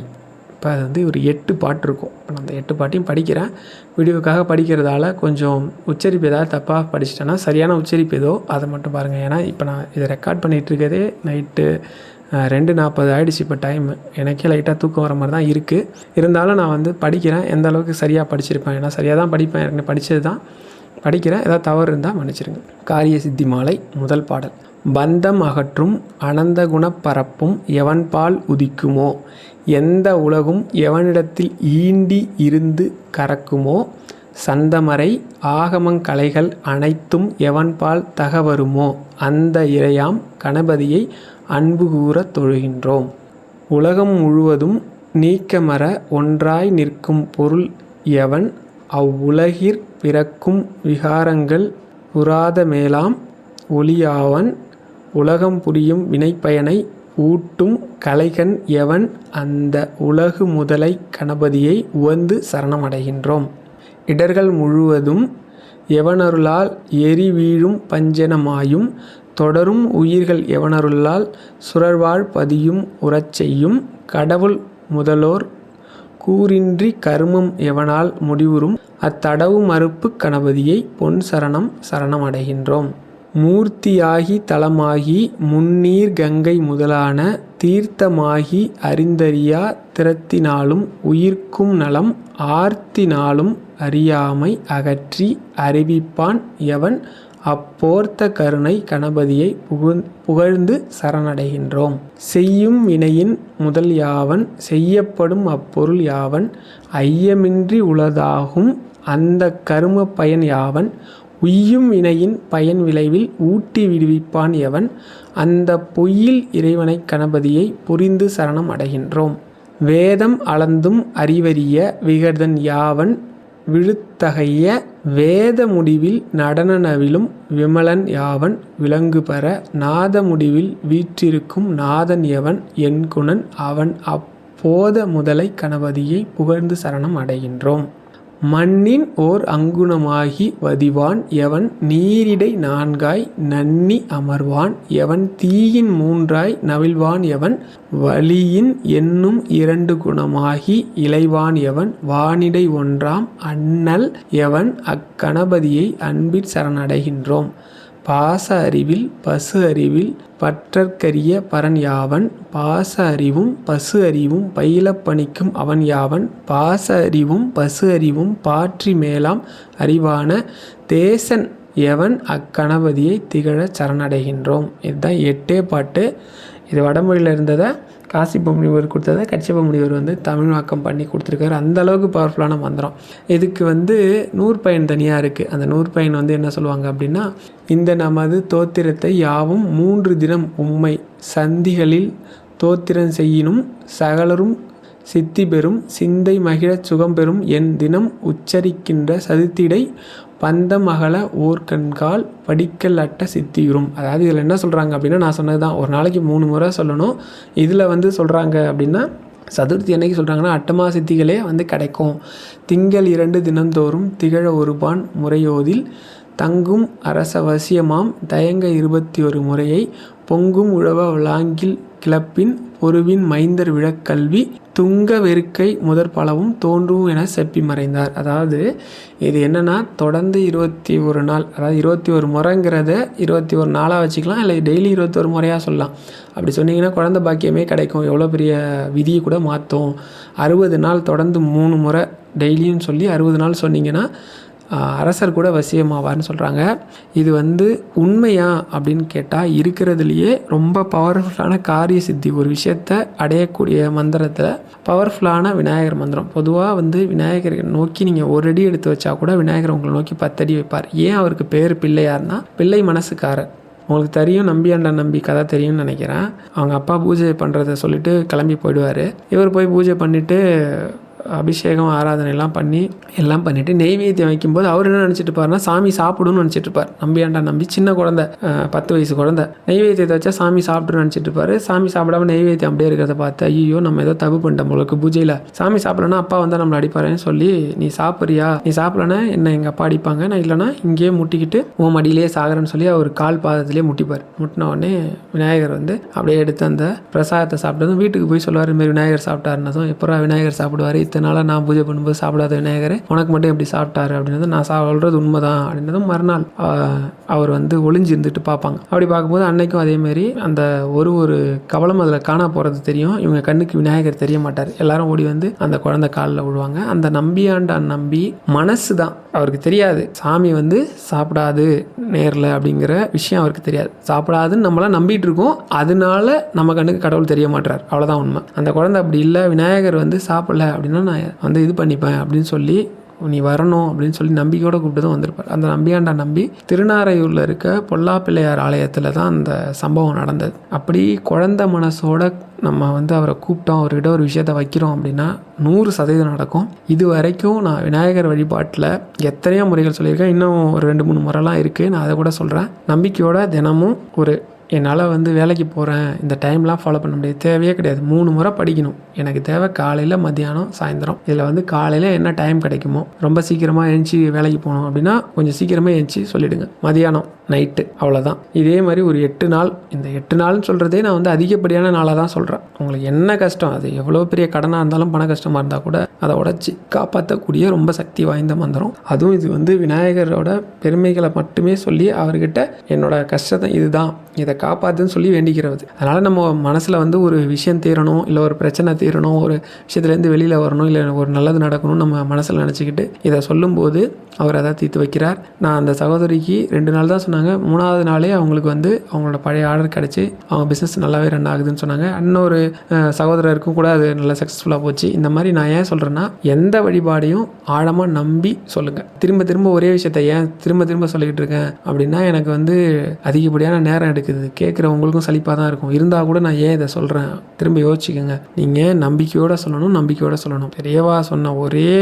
இப்போ அது வந்து ஒரு எட்டு பாட்டு இருக்கும். இப்போ நான் அந்த எட்டு பாட்டையும் படிக்கிறேன். வீடியோக்காக படிக்கிறதால கொஞ்சம் உச்சரிப்பு ஏதாவது தப்பாக படிச்சிட்டேன்னா சரியான உச்சரிப்பு ஏதோ அதை மட்டும் பாருங்கள் ஏன்னா இப்போ நான் இதை ரெக்கார்ட் பண்ணிகிட்டு இருக்கதே நைட்டு ரெண்டு நாற்பது ஆகிடுச்சு இப்போ டைம் எனக்கே லைட்டாக தூக்கம் வர மாதிரி தான் இருக்குது இருந்தாலும் நான் வந்து படிக்கிறேன். எந்த அளவுக்கு சரியாக படிச்சிருப்பேன். ஏன்னா சரியாக தான் படிப்பேன். எனக்கு படித்தது தான் படிக்கிறேன். ஏதாவது தவறு இருந்தால் மன்னிச்சிருங்க. காரிய சித்தி மாலை முதல் பாடல். பந்தம் அகற்றும் அனந்த குணப்பரப்பும் எவன்பால் உதிக்குமோ? எந்த உலகும் எவனிடத்தில் ஈண்டி இருந்து கறக்குமோ சந்தமரை ஆகமங்கலைகள் அனைத்தும் எவன்பால் தகவருமோ அந்த இறையாம் கணபதியை அன்பு கூறத் தொழுகின்றோம். உலகம் முழுவதும் நீக்கமர ஒன்றாய் நிற்கும் பொருள் எவன் அவ்வுலகிற் பிறக்கும் விகாரங்கள் புராத மேலாம் ஒளியாவன் உலகம் புரியும் வினைப்பயனை ஊட்டும் கலைகன் எவன் அந்த உலகு முதலை கணபதியை உவந்து சரணமடைகின்றோம். இடர்கள் முழுவதும் எவனருளால் எரி வீழும் பஞ்சனமாயும் தொடரும் உயிர்கள் எவனருளால் சுரர்வாழ் பதியும் உறச் செய்யும் கடவுள் முதலோர் கூறின்றி கருமம் எவனால் முடிவுறும் அத்தடவு மறுப்பு கணபதியை பொன் சரணம் சரணமடைகின்றோம். மூர்த்தியாகி தலமாகி முன்னீர் கங்கை முதலான தீர்த்தமாகி அறிந்தறியா திறத்தினாலும் உயிர்க்கும் நலம் ஆர்த்தினாலும் அறியாமை அகற்றி அறிவிப்பான் எவன் அப்போர்த்த கருணை கணபதியை புகழ்ந்து சரணடைகின்றோம். செய்யும் வினையின் முதல் யாவன் செய்யப்படும் அப்பொருள் யாவன் ஐயமின்றி உளதாகும் அந்த கரும பயன் யாவன் உய்யும் வினையின் பயன் விளைவில் ஊட்டி விடுவிப்பான் எவன்? அந்த பொய்யில் இறைவனை கணபதியை புரிந்து சரணம் அடைகின்றோம். வேதம் அளந்தும் அறிவறிய விகர்தன் யாவன்? விழுத்தகைய வேத முடிவில் நடன நவிலும் விமலன் யாவன்? விலங்கு பெற நாத முடிவில் வீற்றிருக்கும் நாதன் எவன்? என்குணன் அவன். அப்போத முதலை கணபதியை புகழ்ந்து சரணம் அடைகின்றோம். மண்ணின் ஓர் அங்குணமாகி வதிவான். எவன் நீரிடை நான்காய் நன்னி அமர்வான். எவன் தீயின் மூன்றாய் நவில்வான் எவன். வலியின் என்னும் இரண்டு குணமாகி இளைவான் எவன். வானிடை ஒன்றாம் அண்ணல் எவன். அக்கணபதியை அன்பிற் சரணடைகின்றோம். பாச அறிவில் பசு அறிவில் பற்றற்கரிய பரன் யாவன் பாச அறிவும் பசு அறிவும் பயிலப் பணிக்கும் அவன் யாவன் பாச அறிவும் பசு அறிவும் பாற்றி மேலாம் அறிவான தேசன் எவன் அக்கணபதியை திகழச் சரணடைகின்றோம். இதுதான் எட்டே பாட்டு. இது வடமொழியில் இருந்ததை காசிப்ப முனிவர் கொடுத்ததை கச்சிப்ப முனிவர் வந்து தமிழாக்கம் பண்ணி கொடுத்துருக்காரு. அந்த அளவுக்கு பவர்ஃபுல்லான மந்திரம். இதுக்கு வந்து நூற்பயன் தனியாக இருக்குது அந்த நூற்பயன் வந்து என்ன சொல்லுவாங்க அப்படின்னா இந்த நமது தோத்திரத்தை யாவும் மூன்று தினம் உம்மை சந்திகளில் தோத்திரம் செய்யினும் சகலரும் சித்தி பெறும் சிந்தை மகிழச் சுகம் பெறும் என் தினம் உச்சரிக்கின்ற சதுத்திடை பந்தம் அகல ஓர்கண்கால் படிக்கல் அட்ட சித்தியுறும். அதாவது இதில் என்ன சொல்கிறாங்க அப்படின்னா நான் சொன்னது தான் ஒரு நாளைக்கு மூணு முறை சொல்லணும். இதில் வந்து சொல்கிறாங்க அப்படின்னா சதுர்த்தி என்னைக்கு சொல்கிறாங்கன்னா அட்டமா சித்திகளே வந்து கிடைக்கும். திங்கள் இரண்டு தினந்தோறும் திகழ ஒருபான் முறையோதில் தங்கும் அரசவசியமாம் தயங்க இருபத்தி ஒரு முறையை பொங்கும் உழவ விளாங்கில் கிளப்பின் பொருவின் மைந்தர் விழக்கல்வி துங்க வெறுக்கை முதற் பலவும் தோன்றும் என செப்பி மறைந்தார். அதாவது இது என்னென்னா தொடர்ந்து இருபத்தி ஒரு நாள் அதாவது இருபத்தி ஒரு முறைங்கிறத இருபத்தி ஒரு நாளாக வச்சுக்கலாம் இல்லை டெய்லி இருபத்தொரு முறையாக சொல்லலாம். அப்படி சொன்னீங்கன்னா குழந்த பாக்கியமே கிடைக்கும். எவ்வளோ பெரிய விதியை கூட மாற்றும். அறுபது நாள் தொடர்ந்து மூணு முறை டெய்லியும் சொல்லி அறுபது நாள் சொன்னீங்கன்னா அரசர் கூட வசியமாவார்னு சொல்கிறாங்க இது வந்து உண்மையா அப்படின்னு கேட்டால் இருக்கிறதுலையே ரொம்ப பவர்ஃபுல்லான காரிய சித்தி ஒரு விஷயத்தை அடையக்கூடிய மந்திரத்தில் பவர்ஃபுல்லான விநாயகர் மந்திரம். பொதுவாக வந்து விநாயகரை நோக்கி நீங்கள் ஒரு அடி எடுத்து வச்சா கூட விநாயகர் உங்களை நோக்கி பத்தடி வைப்பார். ஏன் அவருக்கு பேர் பிள்ளையார்னா பிள்ளை மனசுக்காரர். உங்களுக்கு தெரியும் நம்பி அண்டா நம்பி கதை தெரியும்னு நினைக்கிறேன். அவங்க அப்பா பூஜை பண்ணுறத சொல்லிட்டு கிளம்பி போயிடுவார். இவர் போய் பூஜை பண்ணிவிட்டு அபிஷேகம் ஆராதனை எல்லாம் பண்ணி எல்லாம் பண்ணிவிட்டு நெய்வேத்தியம் வைக்கும்போது அவர் என்ன நினச்சிட்டு சாமி சாப்பிடும்னு நினச்சிட்டு இருப்பார் நம்பியாண்டா நம்பி சின்ன குழந்தை பத்து வயசு குழந்தை. நெய்வேத்தியத்தை வச்சா சாமி சாப்பிடுன்னு நினச்சிட்டு இருப்பார் சாமி சாப்பிடாம நெய்வேத்தியம் அப்படியே இருக்கிறத பார்த்து ஐயோ நம்ம ஏதோ தப்பு பண்ணிட்டோம் உங்களுக்கு பூஜையில். சாமி சாப்பிடலன்னா அப்பா வந்தால் நம்மளை அடிப்பாருன்னு சொல்லி நீ சாப்பிட்றியா? நீ சாப்பிடலன்னா என்ன எங்கள் அப்பா அடிப்பாங்க? நான் இல்லைன்னா இங்கேயே முட்டிக்கிட்டு உன் மடியிலேயே சாகிறேன்னு சொல்லி அவர் கால் பாதத்திலே முட்டிப்பார். முட்டின உடனே விநாயகர் வந்து அப்படியே எடுத்து அந்த பிரசாதத்தை சாப்பிட்டதும் வீட்டுக்கு போய் சொல்லுவார் இந்த மாதிரி விநாயகர் சாப்பிட்டாருன்னதும் எப்போ விநாயகர் சாப்பிடுவார்? இத்தனை அதனால் நான் பூஜை பண்ணும்போது சாப்பிடாத விநாயகர் உனக்கு மட்டும் எப்படி சாப்பிட்டாரு அப்படின்றது நான் சா சொல்கிறது உண்மைதான் அப்படின்றதும் மறுநாள் அவர் வந்து ஒளிஞ்சு இருந்துட்டு பார்ப்பாங்க. அப்படி பார்க்கும்போது அன்னைக்கும் அதேமாரி அந்த ஒரு ஒரு கவலம் அதில் காண போகிறது தெரியும். இவங்க கண்ணுக்கு விநாயகர் தெரிய மாட்டார். எல்லாரும் ஓடி வந்து அந்த குழந்தை காலில் விழுவாங்க. அந்த நம்பியாண்டான் நம்பி மனசு தான். அவருக்கு தெரியாது. சாமி வந்து சாப்பிடாது நேரில் அப்படிங்கிற விஷயம் அவருக்கு தெரியாது. சாப்பிடாதுன்னு நம்மளாம் நம்பிட்டு இருக்கோம். அதனால நம்ம கண்ணுக்கு கடவுள் தெரிய மாட்டார் அவ்வளோதான் உண்மை. அந்த குழந்தை அப்படி இல்லை விநாயகர் வந்து சாப்பிடல அப்படின்னா நான் வந்து இது பண்ணிப்பேன் அப்படின்னு சொல்லி நீ வரணும் அப்படின்னு சொல்லி நம்பிக்கையோட கூப்பிட்டு தான் வந்திருப்பார். அந்த நம்பியாண்டா நம்பி திருநாரையூரில் இருக்க பொல்லா பிள்ளையார் ஆலயத்தில் தான் அந்த சம்பவம் நடந்தது. அப்படி குழந்த மனசோட நம்ம வந்து அவரை கூப்பிட்டோம் அவர்கிட்ட ஒரு விஷயத்த வைக்கிறோம் அப்படின்னா நூறு சதவீதம் நடக்கும். இது வரைக்கும் நான் விநாயகர் வழிபாட்டில் எத்தனையோ முறைகள் சொல்லியிருக்கேன். இன்னும் ஒரு ரெண்டு மூணு முறைலாம் இருக்குது நான் அதை கூட சொல்கிறேன் நம்பிக்கையோட தினமும் ஒரு என்னால் வந்து வேலைக்கு போகிறேன் இந்த டைம்லாம் ஃபாலோ பண்ண முடியாது. தேவையே கிடையாது. மூணு முறை படிக்கணும். எனக்கு தேவை காலையில் மத்தியானம் சாயந்தரம். இதில் வந்து காலையில் என்ன டைம் கிடைக்குமோ ரொம்ப சீக்கிரமாக எழுந்துச்சி வேலைக்கு போகணும் அப்படின்னா கொஞ்சம் சீக்கிரமாக எழுந்துச்சி சொல்லிவிடுங்க மதியானம் நைட்டு அவ்வளோதான் இதே மாதிரி ஒரு எட்டு நாள் இந்த எட்டு நாள்னு சொல்கிறதே நான் வந்து அதிகப்படியான நாளாக தான் சொல்கிறேன் உங்களுக்கு என்ன கஷ்டம்? அது எவ்வளோ பெரிய கடனாக இருந்தாலும் பண கஷ்டமாக இருந்தால் கூட அதை உடச்சி காப்பாற்றக்கூடிய ரொம்ப சக்தி வாய்ந்த மந்திரம். அதுவும் இது வந்து விநாயகரோட பெருமைகளை மட்டுமே சொல்லி அவர்கிட்ட என்னோட கஷ்டத்தை இதுதான் இதை காப்பாற்றுன்னு சொல்லி வேண்டிக்கிறது. அதனால் நம்ம மனசில் வந்து ஒரு விஷயம் தீரணும் இல்லை ஒரு பிரச்சனை தீரணும் ஒரு விஷயத்துலேருந்து வெளியில் வரணும் இல்லை ஒரு நல்லது நடக்கணும் நம்ம மனசில் நினச்சிக்கிட்டு இதை சொல்லும்போது அவர் அதை தீர்த்து வைக்கிறார். நான் அந்த சகோதரிக்கு ரெண்டு நாள் தான் சொன்னாங்க. மூணாவது நாளே அவங்களுக்கு வந்து அவங்களோட பழைய ஆர்டர் கிடச்சி அவங்க பிஸ்னஸ் நல்லாவே ரன் ஆகுதுன்னு சொன்னாங்க. இன்னொரு சகோதரருக்கும் கூட அது நல்லா சக்ஸஸ்ஃபுல்லாக போச்சு. இந்த மாதிரி நான் ஏன் சொல்கிறேன்னா எந்த வழிபாடையும் ஆழமாக நம்பி சொல்லுங்கள் திரும்ப திரும்ப ஒரே விஷயத்த ஏன் திரும்ப திரும்ப சொல்லிக்கிட்டு இருக்கேன் அப்படின்னா எனக்கு வந்து அதிகப்படியான நேரம் எடுக்குது. கேட்குறவங்களுக்கும் சலிப்பாக தான் இருக்கும். இருந்தால் கூட நான் ஏன் இதை சொல்கிறேன் திரும்ப யோசிச்சுக்கோங்க. நீங்கள் நம்பிக்கையோடு சொல்லணும் நம்பிக்கையோடு சொல்லணும். பெரியவா சொன்ன ஒரே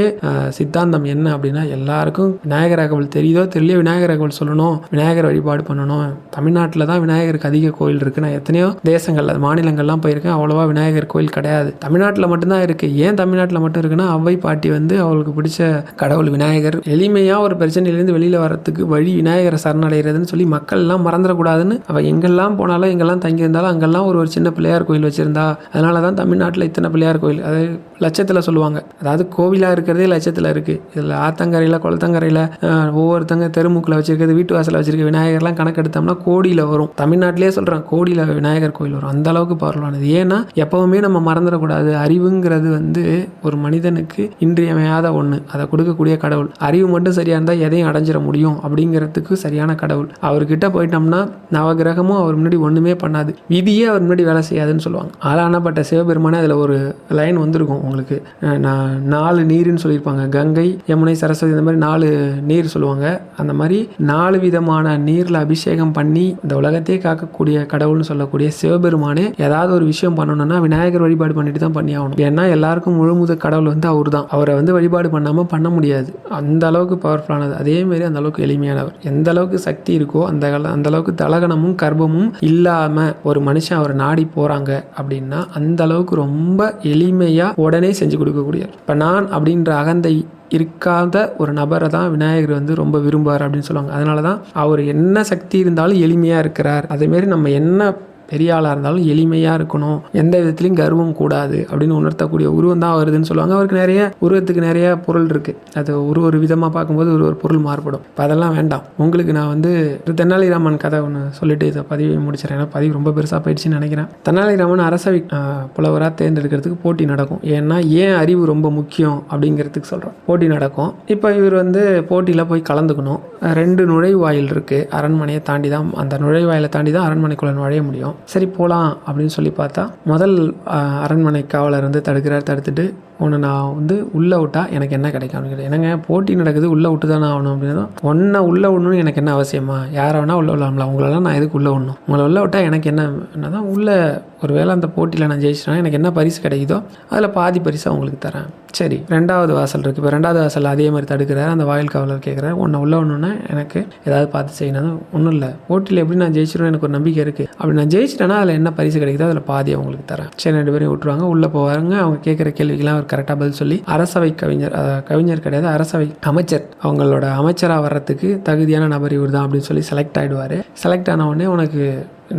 சித்தாந்தம் என்ன அப்படின்னா எல்லாருக்கும் விநாயகர் அகவல் தெரியுதோ தெரியல விநாயகர் அகவல் சொல்லணும் விநாயகர் வழிபாடு பண்ணணும். தமிழ்நாட்டில் தான் விநாயகருக்கு அதிக கோயில் இருக்குது நான் எத்தனையோ தேசங்களில் மாநிலங்கள்லாம் போயிருக்கேன். அவ்வளோவா விநாயகர் கோயில் கிடையாது. தமிழ்நாட்டில் மட்டும்தான் இருக்குது ஏன் தமிழ்நாட்டில் மட்டும் இருக்குன்னா அவ்வை பாட்டி வந்து அவளுக்கு பிடிச்ச கடவுள் விநாயகர். எளிமையாக ஒரு பிரச்சனையிலேருந்து வெளியில் வரத்துக்கு வழி விநாயகரை சரணடைகிறதுன்னு சொல்லி மக்கள்லாம் மறந்துடக்கூடாதுன்னு அவள் எங்கெல்லாம் எங்கெல்லாம் போனாலும் எங்கெல்லாம் தங்கியிருந்தாலும் அங்கெல்லாம் ஒரு ஒரு சின்ன பிள்ளையார் கோயில் வச்சுருந்தா அதனால தான் தமிழ்நாட்டில் இத்தனை பிள்ளையார் கோயில். அது லட்சத்தில் சொல்லுவாங்க. அதாவது கோவிலாக இருக்கிறதே லட்சத்தில் இருக்குது இதில் ஆத்தங்கரையில் குளத்தங்கரையில் ஒவ்வொருத்தங்க தெருமுக்கில் வச்சுருக்கிறது வீட்டு வாசலில் வச்சுருக்க விநாயகர்லாம் கணக்கெடுத்தோம்னா கோடியில் வரும். தமிழ்நாட்டிலே சொல்கிறேன் கோடியில் விநாயகர் கோயில் வரும். அந்த அளவுக்கு பரவலானது. ஏன்னா எப்போவுமே நம்ம மறந்துடக்கூடாது. அறிவுங்கிறது வந்து ஒரு மனிதனுக்கு இன்றியமையாத ஒன்று அதை கொடுக்கக்கூடிய கடவுள். அறிவு மட்டும் சரியாக இருந்தால் எதையும் அடைஞ்சிட முடியும் அப்படிங்கிறதுக்கு சரியான கடவுள். அவர்கிட்ட போயிட்டோம்னா நவகிரகமும் அவர் முன்னாடி ஒன்றுமே பண்ணாது. விதியே அவர் முன்னாடி வேலை செய்யாதுன்னு சொல்லுவாங்க. ஆளானப்பட்ட சிவபெருமானே அதில் ஒரு லைன் வந்திருக்கும் உங்களுக்கு. நான் நாலு நீருன்னு சொல்லியிருப்பாங்க. கங்கை யமுனை சரஸ்வதி இந்த மாதிரி நாலு நீர் சொல்லுவாங்க. அந்த மாதிரி நாலு விதமான நீரில் அபிஷேகம் பண்ணி இந்த உலகத்தையே காக்கக்கூடிய கடவுள்னு சொல்லக்கூடிய சிவபெருமானே ஏதாவது ஒரு விஷயம் பண்ணணும்னா விநாயகர் வழிபாடு பண்ணிட்டு தான் பண்ணி ஆகணும். ஏன்னா எல்லாருக்கும் முழுமுத கடவுள் வந்து அவர் தான் அவரை வந்து வழிபாடு பண்ணாமல் பண்ண முடியாது. அந்த அளவுக்கு பவர்ஃபுல்லானது அதே மாதிரி அந்த அளவுக்கு எளிமையானவர். எந்த அளவுக்கு சக்தி இருக்கோ அந்த கால- அந்த அளவுக்கு தலகணமும் கோபமும் இல்லாமல் ஒரு மனுஷன் அவர் நாடி போகிறாங்க அப்படின்னா அந்த அளவுக்கு ரொம்ப எளிமையாக உடனே செஞ்சு கொடுக்கக்கூடிய இப்போ நான் அப்படின்ற அகந்தை இருக்காத ஒரு நபரை தான் விநாயகர் வந்து ரொம்ப விரும்புவார் அப்படின்னு சொல்லுவாங்க. அதனால தான் அவர் என்ன சக்தி இருந்தாலும் எளிமையாக இருக்கிறார். அதேமாரி நம்ம என்ன பெரிய ஆளாக இருந்தாலும் எளிமையாக இருக்கணும். எந்த விதத்துலையும் கர்வம் கூடாது அப்படின்னு உணர்த்தக்கூடிய உருவம் தான் வருதுன்னு சொல்லுவாங்க. அவருக்கு நிறைய உருவத்துக்கு நிறைய பொருள் இருக்குது அது ஒரு ஒரு விதமாக பார்க்கும்போது ஒரு ஒரு பொருள் மாறுபடும். இப்போ அதெல்லாம் வேண்டாம். உங்களுக்கு நான் வந்து ஒரு தெனாலிராமன் கதை ஒன்று சொல்லிட்டு இதை பதிவை முடிச்சிடறேன். ஏன்னா பதிவு ரொம்ப பெருசாக போயிடுச்சுன்னு நினைக்கிறேன். தெனாலிராமன் அரசவை புலவராக தேர்ந்தெடுக்கிறதுக்கு போட்டி நடக்கும். ஏன்னா ஏன் அறிவு ரொம்ப முக்கியம் அப்படிங்கிறதுக்கு சொல்கிறோம் போட்டி நடக்கும். இப்போ இவர் வந்து போட்டியில் போய் கலந்துக்கணும். ரெண்டு நுழைவாயில் இருக்குது அரண்மனையை தாண்டி தான் அந்த நுழைவாயிலை தாண்டி தான் அரண்மனைக்குள்ளே நுழைய முடியும். சரி போகலாம் அப்படின்னு சொல்லி பார்த்தா முதல் அரண்மனை காவலர் வந்து தடுக்கிறார் தடுத்துட்டு உன்னை நான் வந்து உள்ளே விட்டால் எனக்கு என்ன கிடைக்கும் அப்படின்னு கேட்டேன். என்னங்க போட்டி நடக்குது உள்ளே விட்டு தானே ஆகணும் அப்படின்னா ஒன்றை உள்ளே விடணும்னு எனக்கு என்ன அவசியமா? யாரை வேணால் உள்ளே விடலாம்ல உங்களெல்லாம் நான் எதுக்கு உள்ளே விடணும்? உங்களை உள்ளே விட்டால் எனக்கு என்ன என்ன தான் உள்ளே ஒரு வேளை அந்த போட்டியில் நான் ஜெயிச்சிட்டேன்னா எனக்கு என்ன பரிசு கிடைக்குதோ அதில் பாதி பரிசாக உங்களுக்கு தரேன். சரி ரெண்டாவது வாசல் இருக்குது இப்போ ரெண்டாவது வாசல் அதே மாதிரி தடுக்கிறார். அந்த வாயில் காவலர் கேட்குறாரு உன்னை உள்ளே ஒன்றுன்னா எனக்கு ஏதாவது பார்த்து செய்யணும். ஒன்றும் இல்லை. போட்டியில் எப்படி நான் ஜெயிச்சிருவேன் எனக்கு ஒரு நம்பிக்கை இருக்குது அப்படி நான் ஜெயிச்சிட்டேன்னா அதில் என்ன பரிசு கிடைக்குதோ அதில் பாதி அவங்களுக்கு தரேன். சரி ரெண்டு பேரும் விட்டுருவாங்க. உள்ளே போவாங்க அவங்க கேட்குற கேள்விக்கெல்லாம் அவர் கரெக்டாக பதில் சொல்லி அரசவை கவிஞர் கவிஞர் கிடையாது அரசவை அமைச்சர். அவங்களோட அமைச்சராக வர்றதுக்கு தகுதியான நபர் இவர் தான் அப்படின்னு சொல்லி செலக்ட் ஆகிடுவார் செலக்ட் ஆன உடனே உனக்கு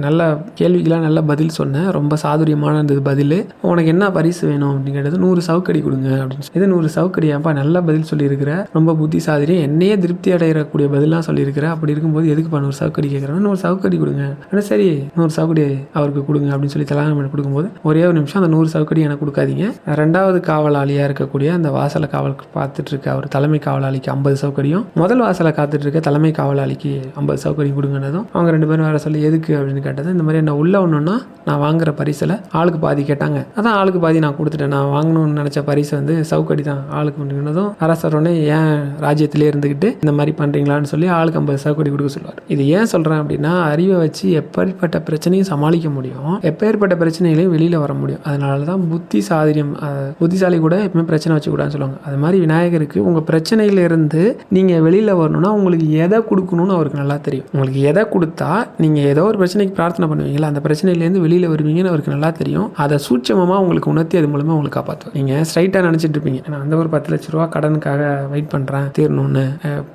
நல்ல கேள்விக்கெல்லாம் நல்ல பதில் சொன்னேன். ரொம்ப சாதுரியமான இருந்தது பதில். உனக்கு என்ன பரிசு வேணும் அப்படின்னு கேட்டது நூறு சவுக்கடி கொடுங்க அப்படின்னு இது நூறு சவுக்கடியாப்பா நல்ல பதில் சொல்லியிருக்கிற? ரொம்ப புத்திசாதிரியம் என்னையே திருப்தி அடையக்கூடிய பதிலாக சொல்லியிருக்கிற? அப்படி இருக்கும்போது எதுக்குப்பா நூறு சவுக்கடி கேட்குறேன் நூறு சவுக்கடி கொடுங்க. ஆனால் சரி நூறு சவுக்கடி அவருக்கு கொடுங்க அப்படின்னு சொல்லி தலானம் பண்ணி கொடுக்கும்போது ஒரே ஒரு நிமிஷம் அந்த நூறு சவுக்கடி எனக்கு கொடுக்காதீங்க. ரெண்டாவது காவலாளியாக இருக்கக்கூடிய அந்த வாசலை காவல் பார்த்துட்டு இருக்க அவர் தலைமை காவலாளிக்கு ஐம்பது சவுக்கடியும் முதல் வாசலை காத்துட்டு இருக்க தலைமை காவலாளிக்கு ஐம்பது சவுக்கடியும் கொடுங்கன்னதும் அவங்க ரெண்டு பேரும் வேற சொல்லி எதுக்கு அப்படின்னு கேட்டது இந்த மாதிரி என்ன உள்ள ஒன்றுன்னா நான் வாங்குகிற பரிசில் ஆளுக்கு பாதி கேட்டாங்க. அதான் ஆளுக்கு பாதி நான் கொடுத்துட்டேன். நான் வாங்கணும்னு நினச்ச பரிசு வந்து சவுக்கடி தான் ஆளுக்கு பண்ணினதும் அரசர் உடனே ஏன் ராஜ்யத்திலே இருந்துக்கிட்டு இந்த மாதிரி பண்ணுறீங்களான்னு சொல்லி ஆளுக்கு ஐம்பது சவுக்கடி கொடுக்க சொல்லுவார். இது ஏன் சொல்கிறேன் அப்படின்னா அறிவை வச்சு எப்பேற்பட்ட பிரச்சனையும் சமாளிக்க முடியும். எப்பேற்பட்ட பிரச்சனைகளையும் வெளியில் வர முடியும். அதனால தான் புத்தி சாதுரியம் புத்திசாலி கூட எப்பவுமே பிரச்சனை வச்சுக்கூடாதுன்னு சொல்லுவாங்க. அது மாதிரி விநாயகருக்கு உங்கள் பிரச்சனையிலிருந்து நீங்கள் வெளியில் வரணும்னா உங்களுக்கு எதை கொடுக்கணும்னு அவருக்கு நல்லா தெரியும். உங்களுக்கு எதை கொடுத்தா நீங்கள் ஏதோ ஒரு பிரச்சனைக்கு பிரார்த்தனை பண்ணுவீங்களா? அந்த பிரச்சனையிலேருந்து வெளியில் வருவீங்கன்னு அவருக்கு நல்லா தெரியும். அதை சூட்சமமாக உங்களுக்கு உணர்த்தி அது மூலமாக உங்களுக்கு காப்பாற்றுவோம் நீங்கள் ஸ்ட்ரைட்டாக நினச்சிட்டு இருப்பீங்க. நான் அந்த ஒரு பத்து லட்ச ரூபா கடனுக்காக வெயிட் பண்ணுறேன் தீரணும்னு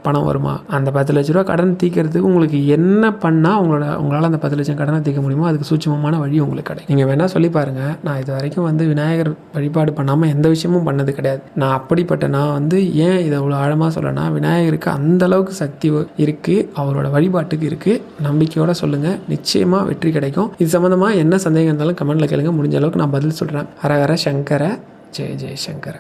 பணம் வருமா? அந்த பத்து லட்ச ரூபா கடன் தீக்கிறதுக்கு உங்களுக்கு என்ன பண்ணால் உங்களோட உங்களால் அந்த பத்து லட்சம் கடனை தீர்க்க முடியுமோ அதுக்கு சூட்சமமான வழி உங்களுக்கு கிடைக்கும். நீங்கள் வேணால் சொல்லி பாருங்கள் நான் இது வரைக்கும் வந்து விநாயகர் வழிபாடு பண்ணாமல் எந்த விஷயமும் பண்ணது கிடையாது. நான் அப்படிப்பட்ட நான் வந்து ஏன் இதை அவ்வளோ ஆழமாக சொல்லனா விநாயகருக்கு அந்த அளவுக்கு சக்தி இருக்குது அவரோட வழிபாட்டுக்கு இருக்குது நம்பிக்கையோடு சொல்லுங்கள் நிச்சயம் நிச்சயமாக வெற்றி கிடைக்கும். இது சம்மந்தமாக என்ன சந்தேகம் இருந்தாலும் கமெண்ட்டில் கேளுங்க. முடிஞ்ச அளவுக்கு நான் பதில் சொல்கிறேன் ஹரஹர சங்கர ஜெய ஜெய சங்கர